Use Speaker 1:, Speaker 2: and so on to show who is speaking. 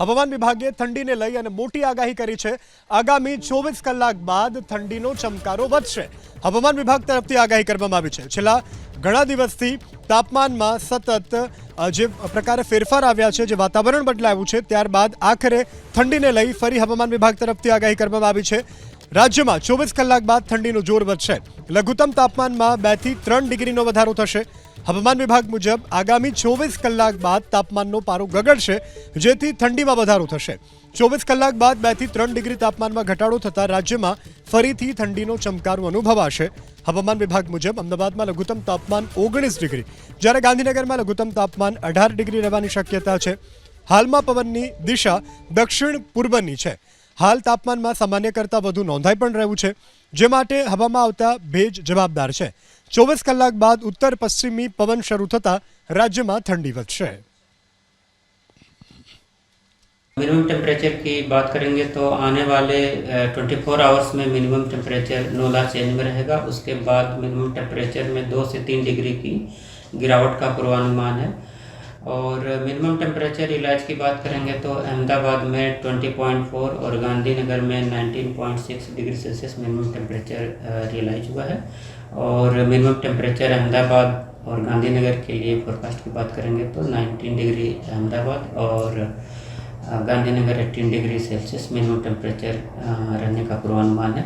Speaker 1: હવામાન વિભાગે ઠંડીને લઈ અને મોટી આગાહી કરી છે. આગામી ચોવીસ કલાક બાદ ઠંડીનો ચમકારો વધશે. હવામાન વિભાગ તરફથી આગાહી કરવામાં આવી છે. છેલ્લા ઘણા દિવસથી તાપમાનમાં સતત જે પ્રકારે ફેરફાર આવ્યા છે, જે વાતાવરણ બદલાયું છે, ત્યારબાદ આખરે ઠંડીને લઈ ફરી હવામાન વિભાગ તરફથી આગાહી કરવામાં આવી છે. રાજ્યમાં ચોવીસ કલાક બાદ ઠંડીનું જોર વધશે. લઘુત્તમ તાપમાનમાં બેથી ત્રણ ડિગ્રીનો વધારો થશે. હવામાન વિભાગ મુજબ, આગામી ચોવીસ કલાક બાદ તાપમાનનો પારો ગગડશે, જેથી ઠંડીમાં વધારો થશે. ચોવીસ કલાક બાદ બેથી ત્રણ ડિગ્રી તાપમાનમાં ઘટાડો થતાં રાજ્યમાં ફરીથી ઠંડીનો ચમકારો અનુભવાશે. હવામાન વિભાગ મુજબ, અમદાવાદમાં લઘુત્તમ તાપમાન ઓગણીસ ડિગ્રી. જ્યારે ગાંધીનગરમાં લઘુત્તમ તાપમાન અઢાર ડિગ્રી રહેવાની શક્યતા છે. હાલમાં પવનની દિશા દક્ષિણ પૂર્વની છે. હાલ તાપમાનમાં સામાન્ય કરતાં વધુ નોંધાઈ પણ રહ્યું છે, જે માટે હવામાં આવતા ભેજ જવાબદાર છે. ચોવીસ કલાક બાદ ઉત્તર પશ્ચિમી પવન શરૂ થતાં રાજ્યમાં ઠંડી વધશે
Speaker 2: मिनिमम टेम्परेचर की बात करेंगे तो आने वाले ट्वेंटी फोर आवर्स में मिनिमम टेम्परेचर नोला चेंज में रहेगा उसके बाद मिनिमम टेम्परेचर में दो से तीन डिग्री की गिरावट का पूर्वानुमान है और मिनिमम टेम्परेचर इलाज की बात करेंगे तो अहमदाबाद में 20.4 और गांधीनगर में 19.6 degree Celsius minimum temperature realise हुआ है। और मिनिमम टेम्परेचर अहमदाबाद और गांधीनगर के लिए फोरकास्ट की बात करेंगे तो 19 डिग्री अहमदाबाद और Gandhinagar 18 degree Celsius minimum temperature रहने का पूर्वानुमान है।